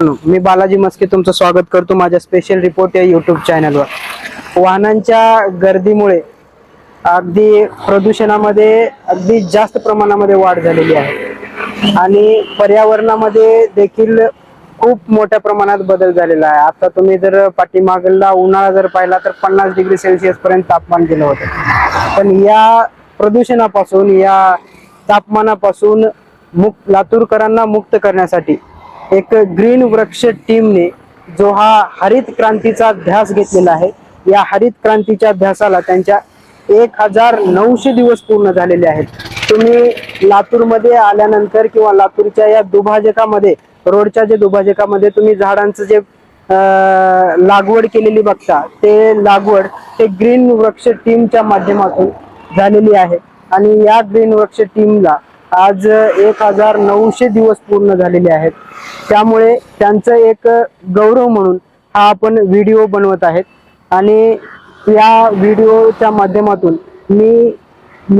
मी बालाजी मस्के तुमचं स्वागत करतो माझ्या स्पेशल रिपोर्ट या युट्यूब चॅनलवर वाहनांच्या गर्दीमुळे अगदी प्रदूषणामध्ये अगदी जास्त प्रमाणामध्ये वाढ झालेली आहे. आणि पर्यावरणामध्ये देखील खूप मोठ्या प्रमाणात बदल झालेला आहे. आता तुम्ही जर पाठीमागला उन्हाळा जर पाहिला तर पन्नास डिग्री सेल्सिअस पर्यंत तापमान गेलं होतं. पण या प्रदूषणापासून या तापमानापासून मुक्त लातूरकरांना मुक्त करण्यासाठी एक ग्रीन वृक्ष टीमने जो हा हरित क्रांतीचा ध्यास घेतलेला आहे या हरित क्रांतीच्या ध्यासाला त्यांच्या एक हजार नऊशे दिवस पूर्ण झालेले आहेत. तुम्ही लातूरमध्ये आल्यानंतर किंवा लातूरच्या या दुभाजकामध्ये रोडच्या जे दुभाजकामध्ये तुम्ही झाडांचं जे लागवड केलेली बघता ते लागवड ते ग्रीन वृक्ष टीमच्या माध्यमातून झालेली आहे. आणि या ग्रीन वृक्ष टीमला आज एक हजार नऊशे दिवस पूर्ण झालेले आहेत. त्यामुळे त्यांचं एक गौरव म्हणून हा आपण व्हिडिओ बनवत आहेत. आणि या व्हिडिओच्या माध्यमातून मी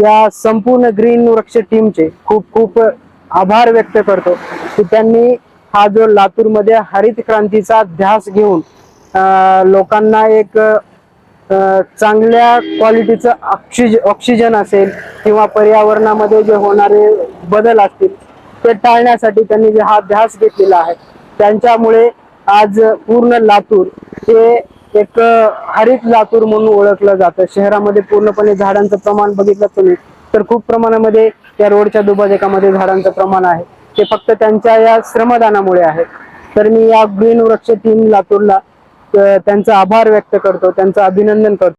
या संपूर्ण ग्रीन वृक्ष टीमचे खूप खूप आभार व्यक्त करतो की त्यांनी हा जो लातूरमध्ये हरित क्रांतीचा ध्यास घेऊन लोकांना एक चांगल्या क्वालिटीचं ऑक्सिज ऑक्सिजन असेल किंवा पर्यावरणामध्ये जे होणारे बदल असतील ते टाळण्यासाठी त्यांनी जे हा ध्यास घेतलेला आहे त्यांच्यामुळे आज पूर्ण लातूर हे एक हरित लातूर म्हणून ओळखलं जातं. शहरामध्ये पूर्णपणे झाडांचं प्रमाण बघितलं तुम्ही तर खूप प्रमाणामध्ये त्या रोडच्या दुभाजकामध्ये झाडांचं प्रमाण आहे. ते फक्त त्यांच्या या श्रमदानामुळे आहे. तर मी या ग्रीन वृक्ष टीम लातूरला त्यांचा आभार व्यक्त करतो त्यांचं अभिनंदन करतो.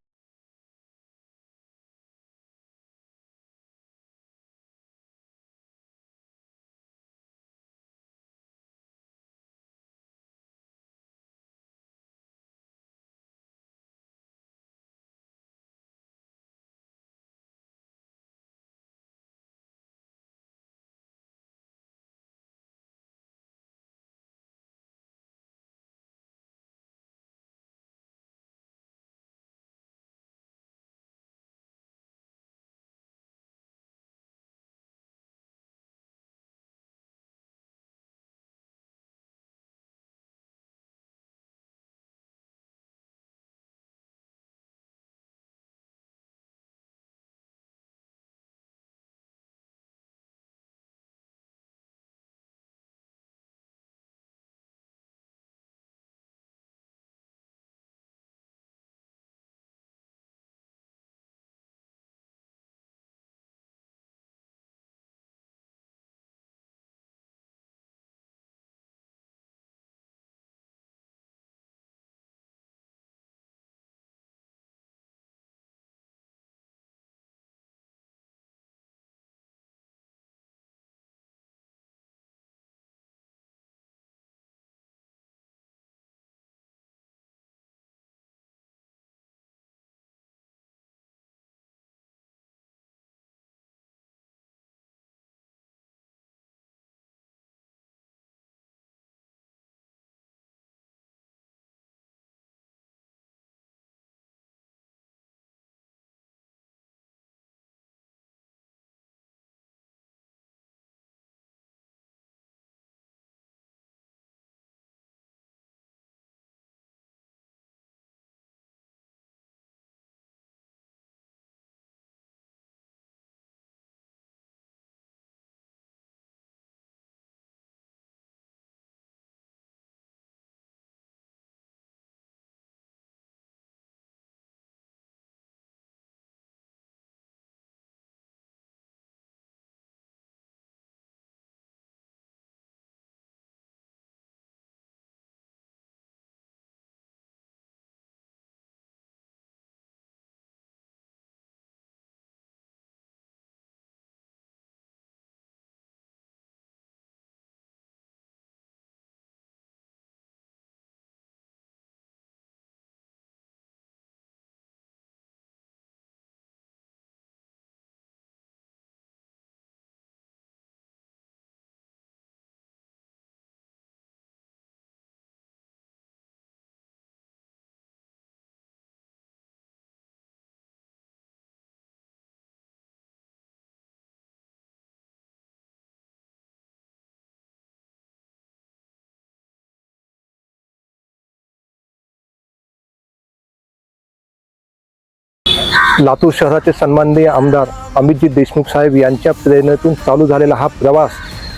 लातूर शहराचे सन्माननीय आमदार अमितजी देशमुख साहेब यांच्या प्रेरणेतून चालू झालेला हा प्रवास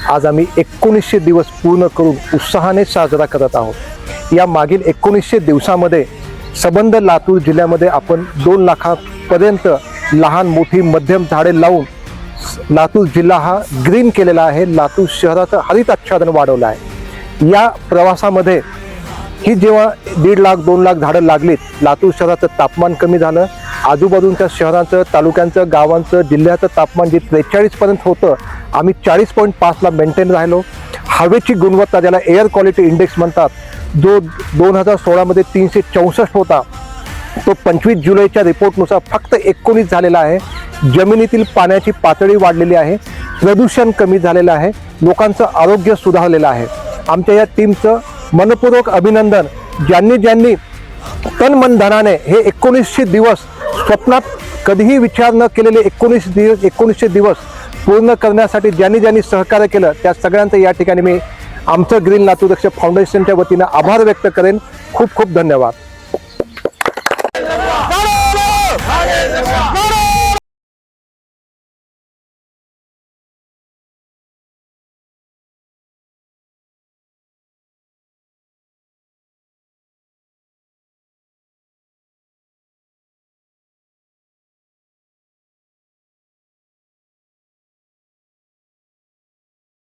आज आम्ही एकोणीसशे दिवस पूर्ण करून उत्साहाने साजरा करत आहोत. या मागील एकोणीसशे दिवसामध्ये सबंध लातूर जिल्ह्यामध्ये आपण दोन लाखापर्यंत लहान मोठी मध्यम झाडे लावून लातूर जिल्हा हा ग्रीन केलेला आहे. लातूर शहराचं हरित आच्छादन वाढवलं आहे. या प्रवासामध्ये ही जेव्हा दीड लाख दोन लाख झाडं लागलीत लातूर शहराचं तापमान कमी झालं. आजूबाजूच्या शहरांचं तालुक्यांचं गावांचं जिल्ह्याचं तापमान जे त्रेचाळीसपर्यंत होतं आम्ही चाळीस पॉईंट पाचला मेंटेन राहिलो. हवेची गुणवत्ता ज्याला एअर क्वालिटी इंडेक्स म्हणतात जो दोन हजार सोळामध्ये तीनशे चौसष्ट होता तो पंचवीस जुलैच्या रिपोर्टनुसार फक्त एकोणीस झालेला आहे. जमिनीतील पाण्याची पातळी वाढलेली आहे प्रदूषण कमी झालेलं आहे लोकांचं आरोग्य सुधारलेलं आहे. आमच्या या टीमचं मनपूर्वक अभिनंदन. ज्यांनी ज्यांनी तन मन धनाने हे एकोणीसशे दिवस स्वप्नात कधीही विचार न केलेले एकोणीस दिवस एकोणीसशे दिवस पूर्ण करण्यासाठी ज्यांनी ज्यांनी सहकार्य केलं त्या सगळ्यांचं या ठिकाणी मी आमचं ग्रीन लातूर फाउंडेशनच्या वतीनं आभार व्यक्त करेन. खूप खूप धन्यवाद.